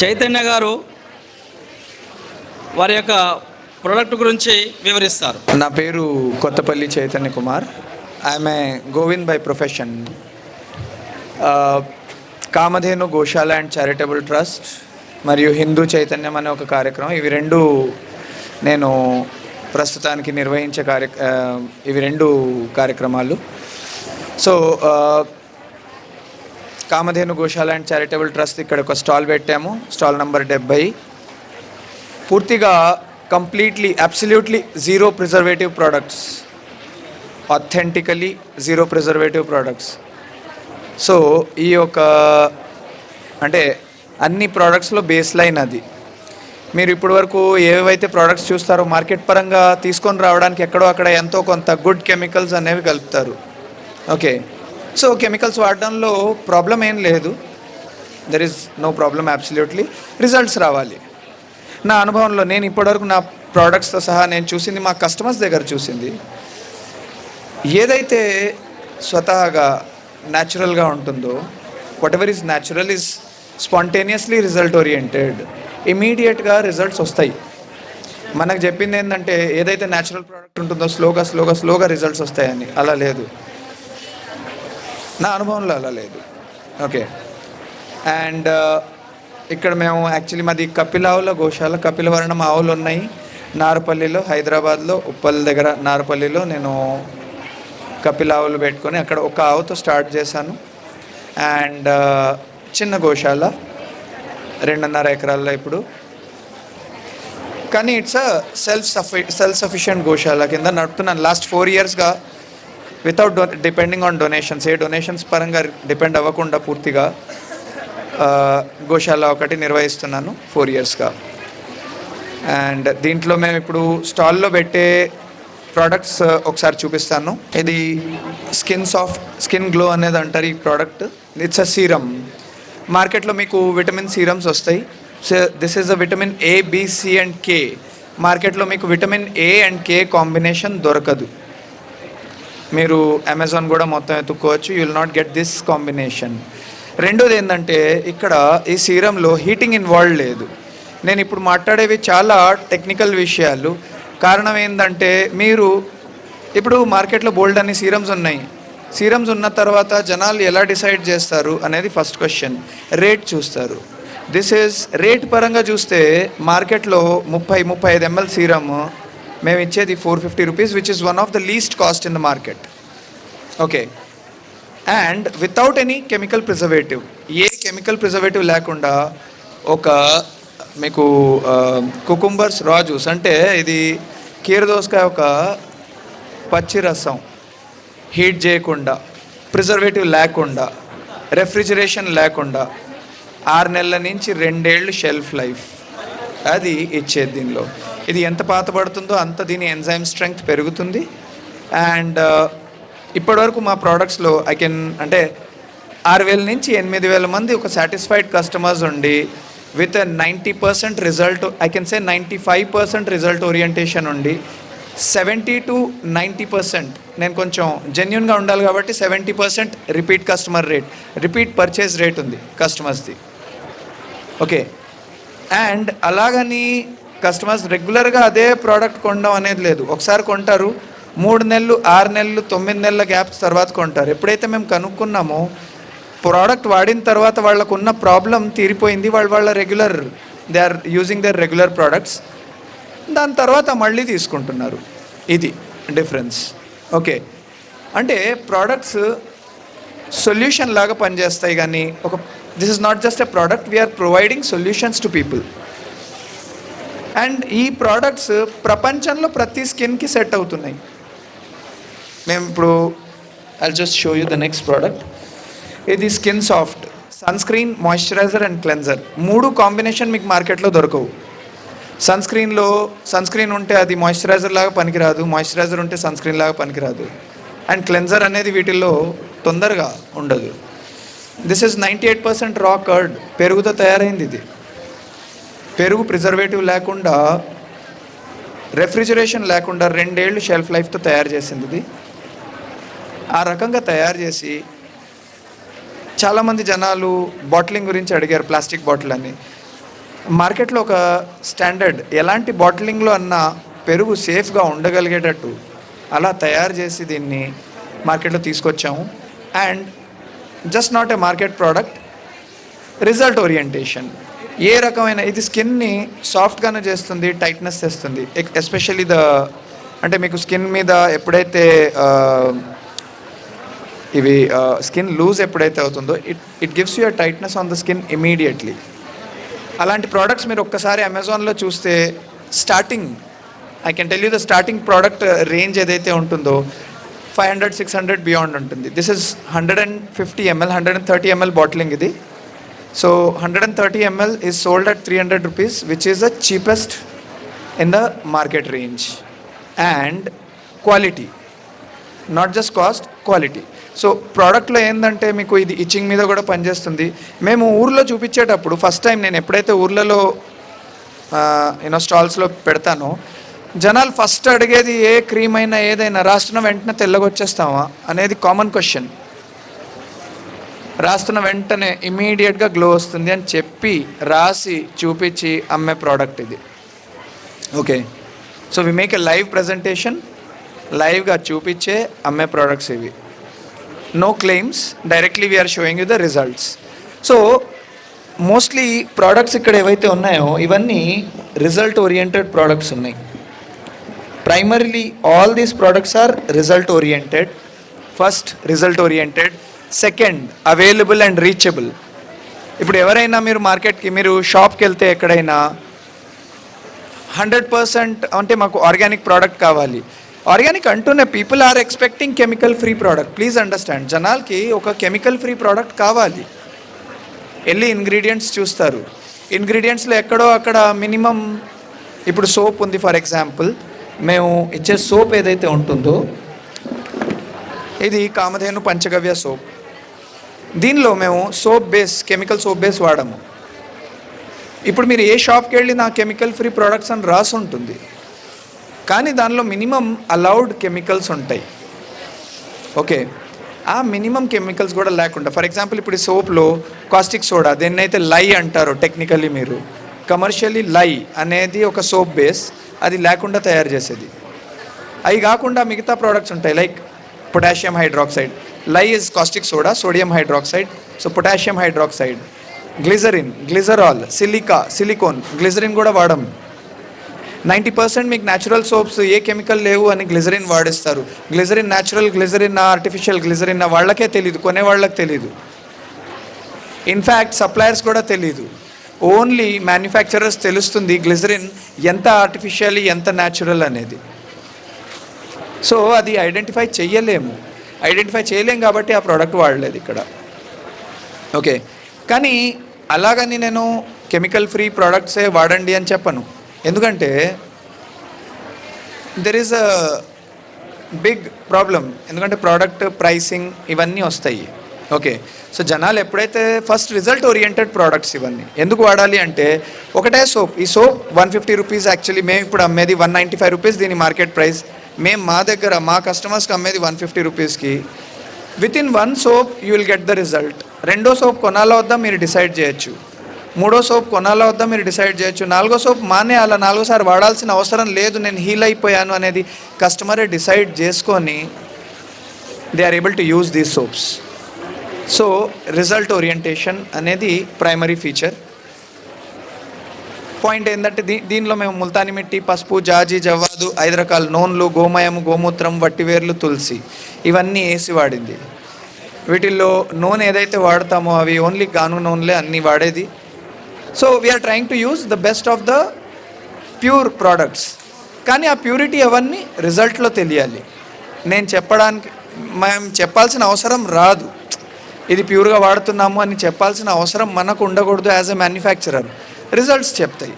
చైతన్య గారు వారి యొక్క ప్రోడక్ట్ గురించి వివరిస్తారు. నా పేరు Kothapalli Chaitanya Kumar. I'm a Govind by profession Kamadhenu Goshala and charitable trust మరియు హిందూ చైతన్యం అనే ఒక కార్యక్రమం. ఇవి రెండు నేను ప్రస్తుతానికి నిర్వహించే కార్య ఇవి రెండు కార్యక్రమాలు. So Kamadhenu Goshala and charitable trust ఇక్కడ ఒక స్టాల్ పెట్టాము. స్టాల్ నంబర్ డెబ్బై. పూర్తిగా completely absolutely zero preservative products. Authentically zero preservative products. So ఈ యొక్క అంటే అన్ని ప్రోడక్ట్స్లో బేస్ లైన్ అది. మీరు ఇప్పటి వరకు ఏవైతే ప్రోడక్ట్స్ చూస్తారో మార్కెట్ పరంగా తీసుకొని రావడానికి ఎక్కడో అక్కడ ఎంతో కొంత గుడ్ కెమికల్స్ అనేవి కలుపుతారు. ఓకే. సో కెమికల్స్ వాడడంలో ప్రాబ్లం ఏం లేదు. There is no problem absolutely results రావాలి. నా అనుభవంలో నేను ఇప్పటివరకు నా ప్రోడక్ట్స్తో సహా నేను చూసింది మా కస్టమర్స్ దగ్గర చూసింది. ఏదైతే స్వతహాగా న్యాచురల్గా ఉంటుందో whatever is natural is spontaneously result oriented ఇమీడియట్గా రిజల్ట్స్ వస్తాయి. మనకు చెప్పింది ఏంటంటే ఏదైతే న్యాచురల్ ప్రోడక్ట్ ఉంటుందో స్లోగా స్లోగా స్లోగా రిజల్ట్స్ వస్తాయని. అలా లేదు. నా అనుభవంలో అలా లేదు. ఓకే. అండ్ ఇక్కడ మేము యాక్చువల్లీ మాది కపిలావుల గోశాల కపిలవర్ణం ఆవులు ఉన్నాయి. నారపల్లిలో హైదరాబాద్లో ఉప్పల్ దగ్గర నారపల్లిలో నేను కపిలావులు పెట్టుకొని అక్కడ ఒక ఆవుతో స్టార్ట్ చేశాను. అండ్ చిన్న గోశాల రెండున్నర ఎకరాల్లో ఇప్పుడు. కానీ it's a self సఫి self sufficient goshala కింద నడుపుతున్నాను. లాస్ట్ ఫోర్ ఇయర్స్గా వితౌట్ డొ డిపెండింగ్ ఆన్ డొనేషన్స్ ఏ డొనేషన్స్ పరంగా డిపెండ్ అవ్వకుండా పూర్తిగా గోశాల ఒకటి నిర్వహిస్తున్నాను ఫోర్ ఇయర్స్గా అండ్ దీంట్లో మేము ఇప్పుడు స్టాల్లో పెట్టే ప్రోడక్ట్స్ ఒకసారి చూపిస్తాను. ఇది స్కిన్ సాఫ్ట్ స్కిన్ గ్లో అనేది అంటారు ఈ ప్రోడక్ట్ ఇట్స్ అ సీరమ్ మార్కెట్లో మీకు విటమిన్ సీరమ్స్ వస్తాయి. This is a vitamin A B C and K మార్కెట్లో మీకు vitamin A and K combination దొరకదు. మీరు అమెజాన్ కూడా మొత్తం ఎత్తుక్కోవచ్చు you will not get this combination రెండోది ఏంటంటే ఇక్కడ ఈ సీరంలో హీటింగ్ ఇన్వాల్వ్ లేదు. నేను ఇప్పుడు మాట్లాడేవి చాలా టెక్నికల్ విషయాలు. కారణం ఏంటంటే మీరు ఇప్పుడు మార్కెట్లో బోల్డ్ అన్ని సీరమ్స్ ఉన్నాయి. సీరమ్స్ ఉన్న తర్వాత జనాలు ఎలా డిసైడ్ చేస్తారు అనేది ఫస్ట్ క్వశ్చన్ రేట్ చూస్తారు. దిస్ ఈజ్ రేట్ పరంగా చూస్తే మార్కెట్లో ముప్పై ముప్పై ఐదు ఎంఎల్ సీరమ్ మేము ఇచ్చేది four fifty rupees which is one of the least cost in the market okay and without any chemical preservative A chemical preservative లేకుండా ఒక మీకు కుకుంబర్స్ రా జ్యూస్ అంటే ఇది కీరదోసకాయ ఒక పచ్చి రసం హీట్ చేయకుండా ప్రిజర్వేటివ్ లేకుండా రెఫ్రిజిరేషన్ లేకుండా ఆరు నెలల నుంచి రెండేళ్ళు షెల్ఫ్ లైఫ్ అది ఇచ్చేది దీనిలో. ఇది ఎంత పాత పడుతుందో అంత దీని ఎంజైమ్ స్ట్రెంగ్త్ పెరుగుతుంది. అండ్ ఇప్పటివరకు మా ప్రోడక్ట్స్లో ఐ కెన్ అంటే ఆరు వేల నుంచి ఎనిమిది వేల మంది ఒక సాటిస్ఫైడ్ కస్టమర్స్ ఉండి with ninety percent result I can say ninety five percent result orientation ఉండి సెవెంటీ టు నైంటీ పర్సెంట్. నేను కొంచెం జెన్యున్గా ఉండాలి కాబట్టి seventy percent repeat customer rate repeat purchase rate ఉంది కస్టమర్స్ది. ఓకే. అండ్ అలాగని కస్టమర్స్ రెగ్యులర్గా అదే ప్రోడక్ట్ కొనడం అనేది లేదు. ఒకసారి కొంటారు మూడు నెలలు ఆరు నెలలు తొమ్మిది నెలల గ్యాప్స్ తర్వాత కొంటారు. ఎప్పుడైతే మేము కనుక్కున్నామో ప్రోడక్ట్ వాడిన తర్వాత వాళ్ళకు ఉన్న ప్రాబ్లం తీరిపోయింది వాళ్ళు వాళ్ళ regular they are using their regular products. దాని తర్వాత మళ్ళీ తీసుకుంటున్నారు. ఇది డిఫరెన్స్. ఓకే. అంటే ప్రోడక్ట్స్ సొల్యూషన్ లాగా పనిచేస్తాయి కానీ ఒక this is not just a product we're providing solutions to people. And ఈ ప్రోడక్ట్స్ ప్రపంచంలో ప్రతి స్కిన్కి సెట్ అవుతున్నాయి. మేము ఇప్పుడు I just show you the next product ఇది skin soft sunscreen moisturiser and cleanser. మూడు కాంబినేషన్ మీకు మార్కెట్లో దొరకవు. సన్ స్క్రీన్లో సన్ స్క్రీన్ ఉంటే అది మాయిశ్చరైజర్ లాగా పనికిరాదు మాయిశ్చరైజర్ ఉంటే సన్ స్క్రీన్ లాగా పనికిరాదు. అండ్ క్లెన్జర్ అనేది వీటిల్లో తొందరగా ఉండదు. This is ninety eight percent raw curd పెరుగుతో తయారైంది ఇది. పెరుగు ప్రిజర్వేటివ్ లేకుండా రెఫ్రిజరేషన్ లేకుండా రెండేళ్ళు షెల్ఫ్ లైఫ్తో తయారు చేసింది ఇది. ఆ రకంగా తయారు చేసి చాలామంది జనాలు బాటిలింగ్ గురించి అడిగారు ప్లాస్టిక్ బాటిల్ అని. మార్కెట్లో ఒక స్టాండర్డ్ ఎలాంటి బాటిలింగ్లో అన్న పెరుగు సేఫ్గా ఉండగలిగేటట్టు అలా తయారు చేసి దీన్ని మార్కెట్లో తీసుకొచ్చాము. And just not a market product result orientation ఏ రకమైన ఇది స్కిన్ని సాఫ్ట్గానే చేస్తుంది టైట్నెస్ తెస్తుంది. ఎస్పెషల్లీ ద అంటే మీకు స్కిన్ మీద ఎప్పుడైతే ఇవి స్కిన్ లూజ్ ఎప్పుడైతే అవుతుందో it it gives you tightness on the skin immediately అలాంటి ప్రోడక్ట్స్ మీరు ఒక్కసారి అమెజాన్లో చూస్తే starting I can tell you the starting product range ఏదైతే ఉంటుందో five hundred six hundred beyond ఉంటుంది. This is hundred and fifty ML hundred and thirty ML bottling ఇది. So hundred and thirty ML is sold at three hundred rupees which is the cheapest in the market range and quality not just cost quality so ప్రోడక్ట్లో ఏంటంటే మీకు ఇది itching మీద కూడా పనిచేస్తుంది. మేము ఊర్లో చూపించేటప్పుడు first time నేను ఎప్పుడైతే ఊర్లలో యూనో స్టాల్స్లో పెడతానో జనాలు ఫస్ట్ అడిగేది ఏ క్రీమ్ అయినా ఏదైనా రాస్తున్న వెంటనే తెల్లగొచ్చేస్తామా? అనేది కామన్ క్వశ్చన్ రాస్తున్న వెంటనే ఇమీడియట్గా గ్లో వస్తుంది అని చెప్పి రాసి చూపించి అమ్మే ప్రోడక్ట్ ఇది. Okay so we make a live presentation లైవ్గా చూపించే అమ్మే ప్రోడక్ట్స్ ఇవి. No claims directly we're showing you the results so mostly products ఇక్కడ ఏవైతే ఉన్నాయో ఇవన్నీ రిజల్ట్ ఓరియంటెడ్ ప్రోడక్ట్స్ ఉన్నాయి. Primarily all these products are result oriented first result oriented second available and reachable ఇప్పుడు ఎవరైనా మీరు మార్కెట్కి మీరు షాప్కి వెళ్తే ఎక్కడైనా హండ్రెడ్ పర్సెంట్ అంటే మాకు ఆర్గానిక్ ప్రోడక్ట్ కావాలి. ఆర్గానిక్ అంటూనే people are expecting chemical free product please understand జనాలకి ఒక కెమికల్ ఫ్రీ ప్రోడక్ట్ కావాలి. వెళ్ళి ఇంగ్రీడియంట్స్ చూస్తారు? ఇంగ్రీడియంట్స్లో ఎక్కడో అక్కడ మినిమం ఇప్పుడు సోప్ ఉంది ఫర్ ఎగ్జాంపుల్ మేము ఇచ్చే సోప్ ఏదైతే ఉంటుందో ఇది కామధేను పంచగవ్య సోప్ దీనిలో మేము soap base chemical soap base వాడము. ఇప్పుడు మీరు ఏ షాప్కి వెళ్ళి నా కెమికల్ ఫ్రీ ప్రోడక్ట్స్ అని రాసి ఉంటుంది. కానీ దానిలో మినిమం అలౌడ్ కెమికల్స్ ఉంటాయి. ఓకే ఆ మినిమం కెమికల్స్ కూడా లేకుండా ఫర్ ఎగ్జాంపుల్ ఇప్పుడు ఈ సోప్లో కాస్టిక్ సోడా దేన్నైతే లై అంటారో టెక్నికల్లీ మీరు కమర్షియలీ లై అనేది ఒక సోప్ బేస్ అది లేకుండా తయారు చేసేది. అవి కాకుండా మిగతా ప్రోడక్ట్స్ ఉంటాయి like potassium hydroxide lye is caustic soda sodium hydroxide so potassium hydroxide glycerin glycerol silica silicone glycerin కూడా వాడము. నైంటీ పర్సెంట్ మీకు న్యాచురల్ సోప్స్ ఏ కెమికల్ లేవు అని glycerin వాడిస్తారు. Glycerin natural glycerin artificial glycerin వాళ్ళకే తెలియదు కొనే వాళ్ళకి తెలియదు ఇన్ఫ్యాక్ట్ సప్లయర్స్ కూడా తెలియదు ఓన్లీ మ్యానుఫ్యాక్చరర్స్ తెలుస్తుంది గ్లిజరిన్ ఎంత ఆర్టిఫిషియల్ ఎంత న్యాచురల్ అనేది. సో అది ఐడెంటిఫై చెయ్యలేము. ఐడెంటిఫై చేయలేం కాబట్టి ఆ ప్రోడక్ట్ వాడలేదు ఇక్కడ. ఓకే. కానీ అలాగని నేను కెమికల్ ఫ్రీ ప్రోడక్ట్సే వాడండి అని చెప్పను. ఎందుకంటే there is a big problem ఎందుకంటే ప్రోడక్ట్ ప్రైసింగ్ ఇవన్నీ వస్తాయి. ఓకే. సో జనాలు ఎప్పుడైతే ఫస్ట్ రిజల్ట్ ఓరియంటెడ్ ప్రోడక్ట్స్ ఇవన్నీ ఎందుకు వాడాలి అంటే ఒకటే సోప్. ఈ soap one fifty rupees actually మేము ఇప్పుడు అమ్మేది వన్ నైంటీ ఫైవ్ రూపీస్ దీని మార్కెట్ ప్రైస్. మేము మా దగ్గర మా కస్టమర్స్కి అమ్మేది వన్ ఫిఫ్టీ రూపీస్కి with in one soap you will get the result రెండో సోప్ కొనాలా వద్దా మీరు డిసైడ్ చేయొచ్చు. మూడో సోప్ కొనాలా వద్దా మీరు డిసైడ్ చేయొచ్చు. నాలుగో సోప్ మానే అలా నాలుగోసారి వాడాల్సిన అవసరం లేదు నేను హీల్ అయిపోయాను అనేది కస్టమరే డిసైడ్ చేసుకొని they are able to use these soaps so result orientation అనేది ప్రైమరీ ఫీచర్ పాయింట్ ఏంటంటే దీ దీనిలో మేము ముల్తాని మిట్టి పసుపు జాజి జవ్వాదు ఐదు రకాల నూనెలు గోమయం గోమూత్రం వట్టివేర్లు తులసి ఇవన్నీ వేసి వాడింది. వీటిల్లో నూనె ఏదైతే వాడతామో అవి ఓన్లీ గాను నూనెలే అన్నీ వాడేది. So we're trying to use the best of the pure products కానీ ఆ ప్యూరిటీ అవన్నీ రిజల్ట్లో తెలియాలి. నేను చెప్పడానికి మేము చెప్పాల్సిన అవసరం రాదు. ఇది ప్యూర్గా వాడుతున్నాము అని చెప్పాల్సిన అవసరం మనకు ఉండకూడదు యాజ్ ఎ మ్యానుఫ్యాక్చరర్ రిజల్ట్స్ చెప్తాయి.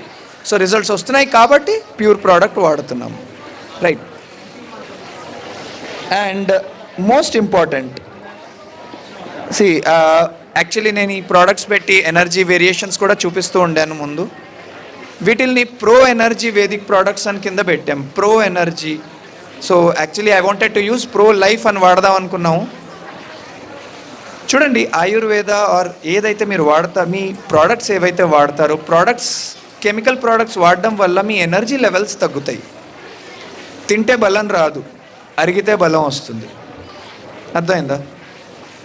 సో రిజల్ట్స్ వస్తున్నాయి కాబట్టి ప్యూర్ ప్రోడక్ట్ వాడుతున్నాము. Right and most important see actually నేను ఈ ప్రోడక్ట్స్ పెట్టి ఎనర్జీ వేరియేషన్స్ కూడా చూపిస్తూ ఉండాను ముందు. వీటిల్ని ప్రో ఎనర్జీ వేదిక్ ప్రోడక్ట్స్ అని కింద పెట్టాం. Pro energy so actually I wanted to use pro life అని వాడదాం అనుకున్నాము. చూడండి ఆయుర్వేద ఆర్ ఏదైతే మీరు వాడతా మీ ప్రోడక్ట్స్ ఏవైతే వాడతారో ప్రోడక్ట్స్ కెమికల్ ప్రోడక్ట్స్ వాడడం వల్ల మీ ఎనర్జీ లెవెల్స్ తగ్గుతాయి. తింటే బలం రాదు అరిగితే బలం వస్తుంది. అర్థమైందా?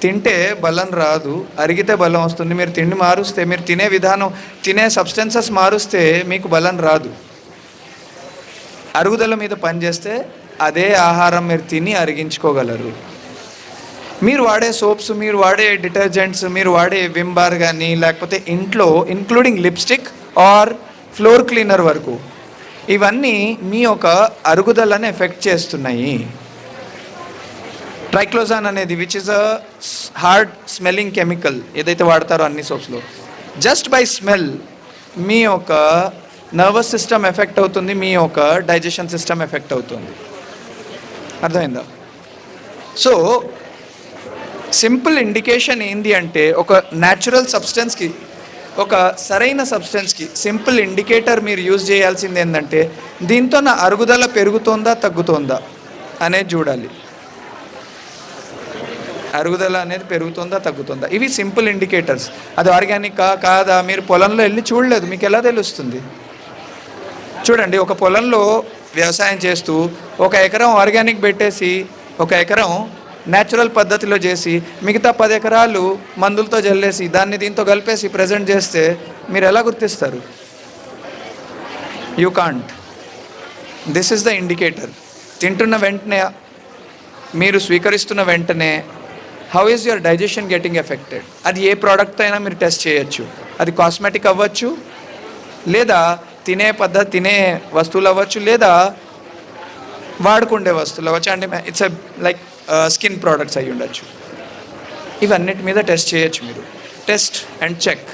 తింటే బలం రాదు అరిగితే బలం వస్తుంది. మీరు తిండి మారుస్తే మీరు తినే విధానం తినే సబ్స్టెన్సెస్ మారుస్తే మీకు బలం రాదు. అరుగుదల మీద పనిచేస్తే అదే ఆహారం మీరు తిని అరిగించుకోగలరు. మీరు వాడే సోప్స్ మీరు వాడే డిటర్జెంట్స్ మీరు వాడే విమ్ బార్ కానీ లేకపోతే ఇంట్లో including lipstick or floor cleaner వరకు ఇవన్నీ మీ యొక్క అరుగుదలని ఎఫెక్ట్ చేస్తున్నాయి. ట్రైక్లోజాన్ అనేది which is a hard smelling chemical ఏదైతే వాడతారో అన్ని సోప్స్లో. జస్ట్ బై స్మెల్ మీ యొక్క నర్వస్ సిస్టమ్ ఎఫెక్ట్ అవుతుంది మీ యొక్క డైజెషన్ సిస్టమ్ ఎఫెక్ట్ అవుతుంది. అర్థమైందా? సో సింపుల్ ఇండికేషన్ ఏంది అంటే ఒక న్యాచురల్ సబ్స్టెన్స్కి ఒక సరైన సబ్స్టెన్స్కి సింపుల్ ఇండికేటర్ మీరు యూజ్ చేయాల్సింది ఏంటంటే దీంతో నా అరుగుదల పెరుగుతోందా తగ్గుతోందా అనేది చూడాలి. అరుగుదల అనేది పెరుగుతుందా తగ్గుతుందా? ఇవి సింపుల్ ఇండికేటర్స్ అది ఆర్గానికా కాదా? మీరు పొలంలో వెళ్ళి చూడలేదు మీకు ఎలా తెలుస్తుంది? చూడండి ఒక పొలంలో వ్యవసాయం చేస్తూ ఒక ఎకరం ఆర్గానిక్ పెట్టేసి ఒక ఎకరం న్యాచురల్ పద్ధతిలో చేసి మిగతా పది ఎకరాలు మందులతో జల్లేసి దాన్ని దీంతో కలిపేసి ప్రజెంట్ చేస్తే మీరు ఎలా గుర్తిస్తారు? You can't this is the indicator తింటున్న వెంటనే మీరు స్వీకరిస్తున్న వెంటనే how is your digestion getting affected అది ఏ ప్రోడక్ట్ అయినా మీరు టెస్ట్ చేయొచ్చు. అది కాస్మెటిక్ అవ్వచ్చు లేదా తినే పద్ధతి తినే వస్తువులు అవ్వచ్చు లేదా వాడుకుండే వస్తువులు అవ్వచ్చు. అంటే ఇట్స్ లైక్ స్కిన్ ప్రోడక్ట్స్ అయి ఉండొచ్చు. ఇవన్నిటి మీద టెస్ట్ చేయొచ్చు మీరు. Test and check.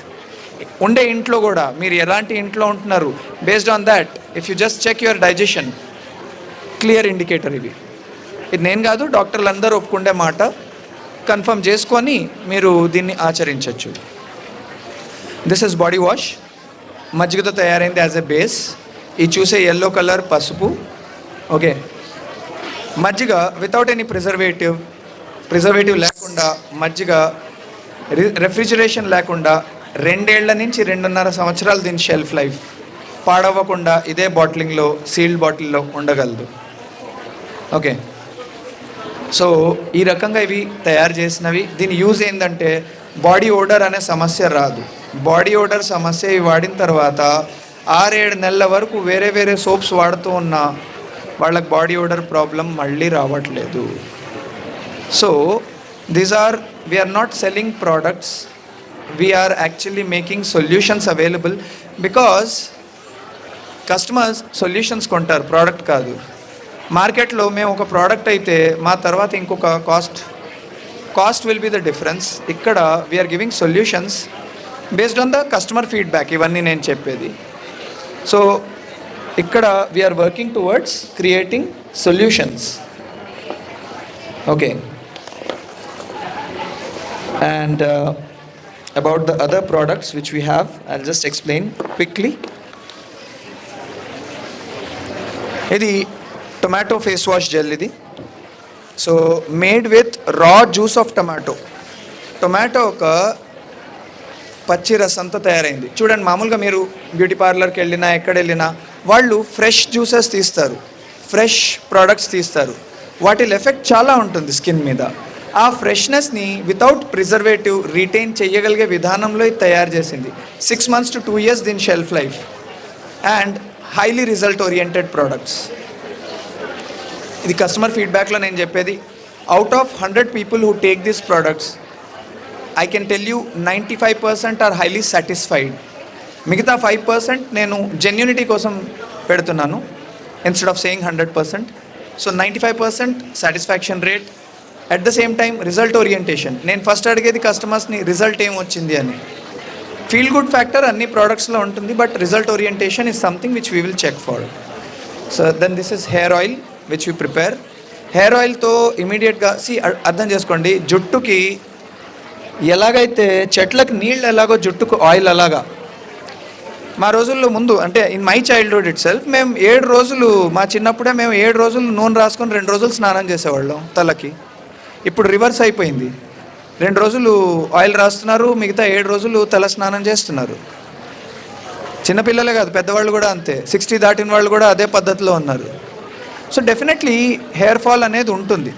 ఉండే ఇంట్లో కూడా మీరు ఎలాంటి ఇంట్లో ఉంటున్నారు based on that if you just check your digestion clear indicator ఇవి. ఇది నేను కాదు డాక్టర్లు అందరూ ఒప్పుకుండే మాట కన్ఫర్మ్ చేసుకొని మీరు దీన్ని ఆచరించవచ్చు దిస్ ఇస్ బాడీ వాష్ మజ్జిగతో తయారైంది యాజ్ ఎ బేస్ ఈ చూసే ఎల్లో కలర్ పసుపు. ఓకే మజ్జిగ వితౌట్ ఎనీ ప్రిజర్వేటివ్ ప్రిజర్వేటివ్ లేకుండా మజ్జిగ రెఫ్రిజిరేషన్ లేకుండా రెండేళ్ళ నుంచి రెండున్నర సంవత్సరాలు దీని షెల్ఫ్ లైఫ్ పాడవ్వకుండా ఇదే బాటిలింగ్లో సీల్డ్ బాటిల్లో ఉండగలదు. ఓకే సో ఈ రకంగా ఇవి తయారు చేసినవి. దీని యూజ్ ఏంటంటే బాడీ ఓడర్ అనే సమస్య రాదు. బాడీ ఓడర్ సమస్య ఇవి వాడిన తర్వాత ఆరేడు నెలల వరకు వేరే వేరే సోప్స్ వాడుతూ ఉన్న వాళ్ళకి బాడీ ఓడర్ ప్రాబ్లం మళ్ళీ రావట్లేదు. So these are we're not selling products we're actually making solutions available because customers solutions కొంటారు ప్రోడక్ట్ కాదు. మార్కెట్లో మేము ఒక ప్రోడక్ట్ అయితే మా తర్వాత ఇంకొక cost cost will be the difference ఇక్కడ we're giving solutions based on the customer feedback ఇవన్నీ నేను చెప్పేది. సో ఇక్కడ we're working towards creating solutions okay and about the other products which we have I just explain quickly ఇది tomato face wash gel ఇది. So made with raw juice of tomato tomato ఒక పచ్చి రసంతో తయారైంది. చూడండి మామూలుగా మీరు బ్యూటీ పార్లర్కి వెళ్ళినా ఎక్కడ వెళ్ళినా వాళ్ళు ఫ్రెష్ జ్యూసెస్ తీస్తారు ఫ్రెష్ ప్రోడక్ట్స్ తీస్తారు. వాటి ఎఫెక్ట్ చాలా ఉంటుంది స్కిన్ మీద. ఆ ఫ్రెష్నెస్ని వితౌట్ ప్రిజర్వేటివ్ రీటైన్ చేయగలిగే విధానంలో ఇది తయారు చేసింది. Six months to two years దీని shelf life and highly result oriented products ఇది కస్టమర్ ఫీడ్బ్యాక్లో నేను చెప్పేది out of hundred people who take this products I can tell you ninety five percent are highly satisfied మిగతా five percent నేను genuinity కోసం పెడుతున్నాను. Instead of saying hundred percent so ninety five percent satisfaction rate at the same time result orientation నేను first అడిగేది కస్టమర్స్ని result ఏం వచ్చింది అని. ఫీల్ గుడ్ ఫ్యాక్టర్ అన్ని ప్రోడక్ట్స్లో ఉంటుంది but result orientation is something which we will check for so then this is hair oil which you prepare hair ఆయిల్తో ఇమీడియట్గా సి అర్థం చేసుకోండి. జుట్టుకి ఎలాగైతే చెట్లకు నీళ్ళు ఎలాగో జుట్టుకు ఆయిల్ అలాగా మా రోజుల్లో ముందు అంటే in my childhood itself మేము ఏడు రోజులు మా చిన్నప్పుడే మేము ఏడు రోజులు నూనె రాసుకొని రెండు రోజులు స్నానం చేసేవాళ్ళం తలకి. ఇప్పుడు రివర్స్ అయిపోయింది. రెండు రోజులు ఆయిల్ రాస్తున్నారు మిగతా ఏడు రోజులు తల స్నానం చేస్తున్నారు. చిన్నపిల్లలే కాదు పెద్దవాళ్ళు కూడా అంతే. సిక్స్టీ దాటిన వాళ్ళు కూడా అదే పద్ధతిలో ఉన్నారు. సో డెఫినెట్లీ హెయిర్ ఫాల్ అనేది ఉంటుంది.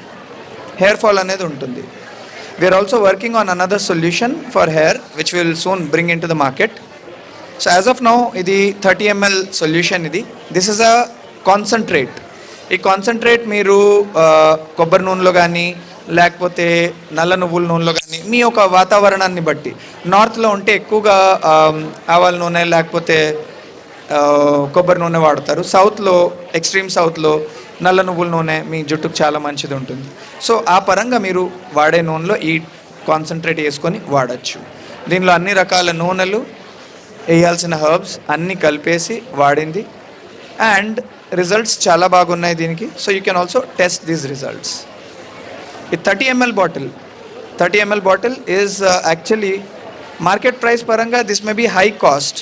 హెయిర్ ఫాల్ అనేది ఉంటుంది. We're also working on another solution for hair which will soon bring in to the market so as of now ఇది థర్టీ ఎంఎల్ సొల్యూషన్ ఇది. దిస్ ఇస్ అ కాన్సన్ట్రేట్ ఈ concentrate మీరు కొబ్బరి నూనెలో కానీ లేకపోతే నల్ల నువ్వుల నూనెలో కానీ మీ యొక్క వాతావరణాన్ని బట్టి. నార్త్లో ఉంటే ఎక్కువగా ఆవాల నూనె లేకపోతే కొబ్బరి నూనె వాడతారు. సౌత్లో ఎక్స్ట్రీమ్ సౌత్లో నల్ల నువ్వుల నూనె మీ జుట్టుకు చాలా మంచిది ఉంటుంది. సో ఆ పరంగా మీరు వాడే నూనెలో ఈ కాన్సన్ట్రేట్ వేసుకొని వాడచ్చు. దీనిలో అన్ని రకాల నూనెలు వేయాల్సిన హర్బ్స్ అన్నీ కలిపేసి వాడింది. అండ్ రిజల్ట్స్ చాలా బాగున్నాయి దీనికి. So you can also test these results. ఈ thirty ml bottle thirty ml bottle is uh, actually market price పరంగా this may be high cost.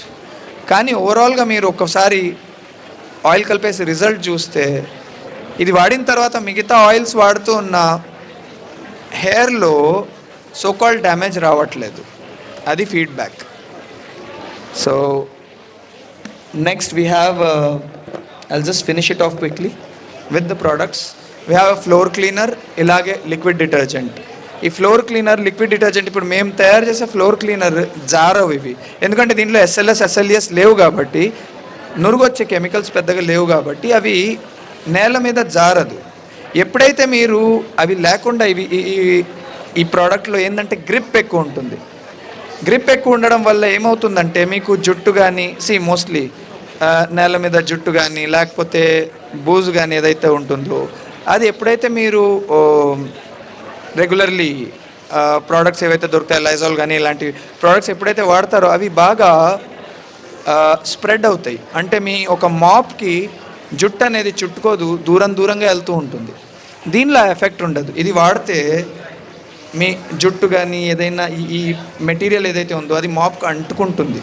కానీ ఓవరాల్గా మీరు ఒక్కసారి ఆయిల్ కలిపేసి రిజల్ట్ చూస్తే ఇది వాడిన తర్వాత మిగతా ఆయిల్స్ వాడుతూ ఉన్న హెయిర్లో సోకాల్ డ్యామేజ్ రావట్లేదు. అది feedback. So next uh, have just just finish it off quickly with the products have have floor cleaner ఇలాగే లిక్విడ్ డిటర్జెంట్ ఈ ఫ్లోర్ క్లీనర్ లిక్విడ్ డిటర్జెంట్ ఇప్పుడు మేము తయారు చేసే ఫ్లోర్ క్లీనర్ జారవు ఇవి. ఎందుకంటే దీంట్లో ఎస్ఎల్ఎస్ ఎస్ఎల్ఎస్ లేవు కాబట్టి నురుగొచ్చే కెమికల్స్ పెద్దగా లేవు కాబట్టి అవి నేల మీద జారదు. ఎప్పుడైతే మీరు అవి లేకుండా ఇవి ఈ- ఈ ప్రోడక్ట్లో ఏంటంటే గ్రిప్ ఎక్కువ ఉంటుంది. గ్రిప్ ఎక్కువ ఉండడం వల్ల ఏమవుతుందంటే మీకు జుట్టు కానీ సి మోస్ట్లీ నేల మీద జుట్టు కానీ లేకపోతే బూజు కానీ ఏదైతే ఉంటుందో అది ఎప్పుడైతే మీరు రెగ్యులర్లీ ప్రోడక్ట్స్ ఏవైతే దొరుకుతాయి లైజాల్ కానీ ఇలాంటి ప్రోడక్ట్స్ ఎప్పుడైతే వాడతారో అవి బాగా స్ప్రెడ్ అవుతాయి. అంటే మీ ఒక మాప్కి జుట్టు అనేది చుట్టుకోదు దూరం దూరంగా వెళ్తూ ఉంటుంది. దీనిలో ఎఫెక్ట్ ఉండదు. ఇది వాడితే మీ జుట్టు కానీ ఏదైనా ఈ- మెటీరియల్ ఏదైతే ఉందో అది మాప్కు అంటుకుంటుంది.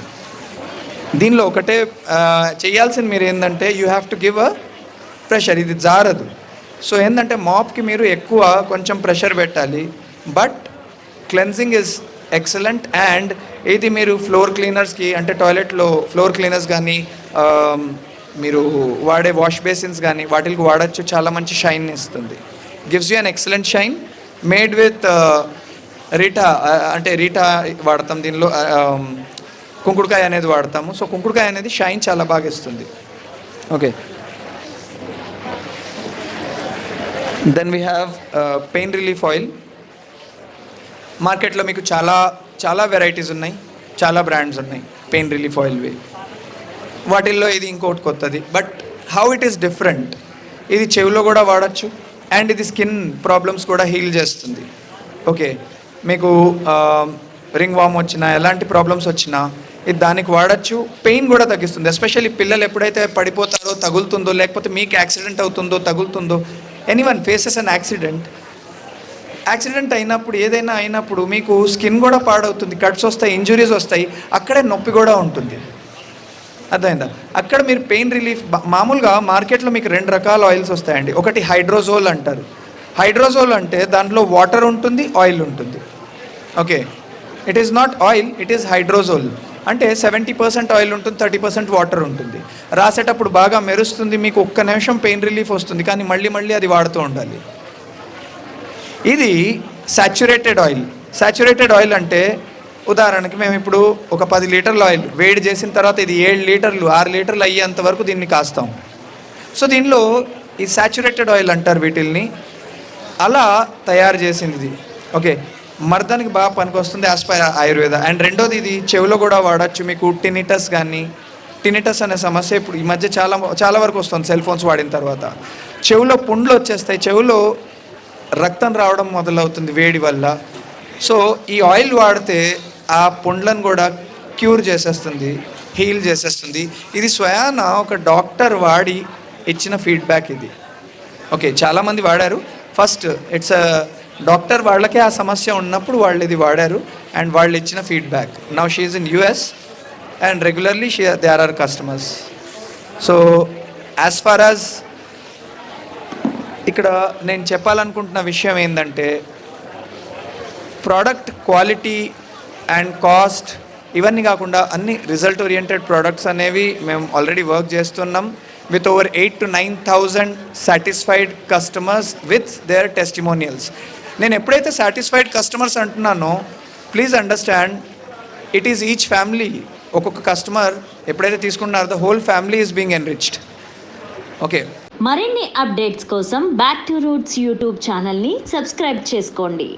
దీనిలో ఒకటే చేయాల్సిన చేయాల్సింది మీరు ఏంటంటే you have to give a pressure ఇది జారదు. సో ఏంటంటే మాప్కి మీరు ఎక్కువ కొంచెం ప్రెషర్ పెట్టాలి. But cleansing is excellent and ఇది మీరు ఫ్లోర్ క్లీనర్స్కి అంటే టాయిలెట్లో ఫ్లోర్ క్లీనర్స్ కానీ మీరు వాడే వాష్ బేసిన్స్ కానీ వాటికి వాడచ్చు. చాలా మంచి షైన్ ఇస్తుంది. Gives you an excellent shine made with reetha అంటే రీటా వాడతాం దీనిలో కుంకుడుకాయ అనేది వాడతాము. సో కుంకుడుకాయ అనేది షైన్ చాలా బాగా ఇస్తుంది. Okay. Then we have pain relief oil. మార్కెట్లో మీకు చాలా చాలా వెరైటీస్ ఉన్నాయి. చాలా బ్రాండ్స్ ఉన్నాయి పెయిన్ రిలీఫ్ ఆయిల్వి వాటిల్లో ఇది ఇంకోటి కొత్తది. But how it is different ఇది చెవిలో కూడా వాడచ్చు. అండ్ ఇది స్కిన్ ప్రాబ్లమ్స్ కూడా హీల్ చేస్తుంది. ఓకే మీకు రింగ్ వామ్ వచ్చినా ఎలాంటి ప్రాబ్లమ్స్ వచ్చినా ఇది దానికి వాడచ్చు. పెయిన్ కూడా తగ్గిస్తుంది ఎస్పెషల్లీ పిల్లలు ఎప్పుడైతే పడిపోతారో తగులుతుందో లేకపోతే మీకు యాక్సిడెంట్ అవుతుందో తగులుతుందో anyone faces an accident. Accident అయినప్పుడు ఏదైనా అయినప్పుడు మీకు స్కిన్ కూడా పాడవుతుంది కట్స్ వస్తాయి ఇంజురీస్ వస్తాయి అక్కడే నొప్పి కూడా ఉంటుంది. అర్థమైందా? అక్కడ మీరు పెయిన్ రిలీఫ్ మామూలుగా మార్కెట్లో మీకు రెండు రకాల ఆయిల్స్ వస్తాయండి. ఒకటి హైడ్రోజోల్ అంటారు. హైడ్రోజోల్ అంటే దాంట్లో వాటర్ ఉంటుంది ఆయిల్ ఉంటుంది. Okay. It is not oil it is hydrosol అంటే సెవెంటీ పర్సెంట్ ఆయిల్ ఉంటుంది థర్టీ పర్సెంట్ వాటర్ ఉంటుంది. రాసేటప్పుడు బాగా మెరుస్తుంది మీకు ఒక్క నిమిషం పెయిన్ రిలీఫ్ వస్తుంది కానీ మళ్ళీ మళ్ళీ అది వాడుతూ ఉండాలి. ఇది సాచ్యురేటెడ్ ఆయిల్. సాచ్యురేటెడ్ ఆయిల్ అంటే ఉదాహరణకి మేము ఇప్పుడు ఒక పది లీటర్ల ఆయిల్ వేడి చేసిన తర్వాత ఇది ఏడు లీటర్లు ఆరు లీటర్లు అయ్యేంత వరకు దీన్ని కాస్తాం. సో దీనిలో ఈ సాచురేటెడ్ ఆయిల్ అంటారు వీటిల్ని. అలా తయారు చేసింది. ఇది ఓకే మర్దానికి బాగా పనికొస్తుంది ఆస్పైర్ ఆయుర్వేద. అండ్ రెండోది ఇది చెవిలో కూడా వాడచ్చు మీకు టినిటస్ కానీ టినిటస్ అనే సమస్య ఇప్పుడు ఈ మధ్య చాలా చాలా వరకు వస్తుంది సెల్ ఫోన్స్ వాడిన తర్వాత. చెవిలో పుండ్లు వచ్చేస్తాయి చెవిలో రక్తం రావడం మొదలవుతుంది వేడి వల్ల. సో ఈ ఆయిల్ వాడితే ఆ పుండ్లను కూడా క్యూర్ చేసేస్తుంది హీల్ చేసేస్తుంది. ఇది స్వయాన ఒక డాక్టర్ వాడి ఇచ్చిన ఫీడ్బ్యాక్ ఇది. ఓకే చాలామంది వాడారు. ఫస్ట్ ఇట్స్ డాక్టర్ వాళ్ళకే ఆ సమస్య ఉన్నప్పుడు వాళ్ళు ఇది వాడారు అండ్ వాళ్ళు ఇచ్చిన feedback. Now she's in US and regularly she there are customers so as far as ఇక్కడ నేను చెప్పాలనుకుంటున్న విషయం ఏంటంటే ప్రోడక్ట్ క్వాలిటీ అండ్ కాస్ట్ ఇవన్నీ కాకుండా అన్ని రిజల్ట్ ఓరియంటెడ్ ప్రోడక్ట్స్ అనేవి మేము ఆల్రెడీ వర్క్ చేస్తున్నాం. With over eight to nine thousand satisfied customers with their testimonials నేను ఎప్పుడైతే satisfied customers అంటున్నానో please understand it is each family ఒక్కొక్క కస్టమర్ ఎప్పుడైతే తీసుకున్నారో the whole family is being enriched okay మరిన్ని updates కోసం బ్యాక్ టు రూట్స్ యూట్యూబ్ ఛానల్ని subscribe చేసుకోండి.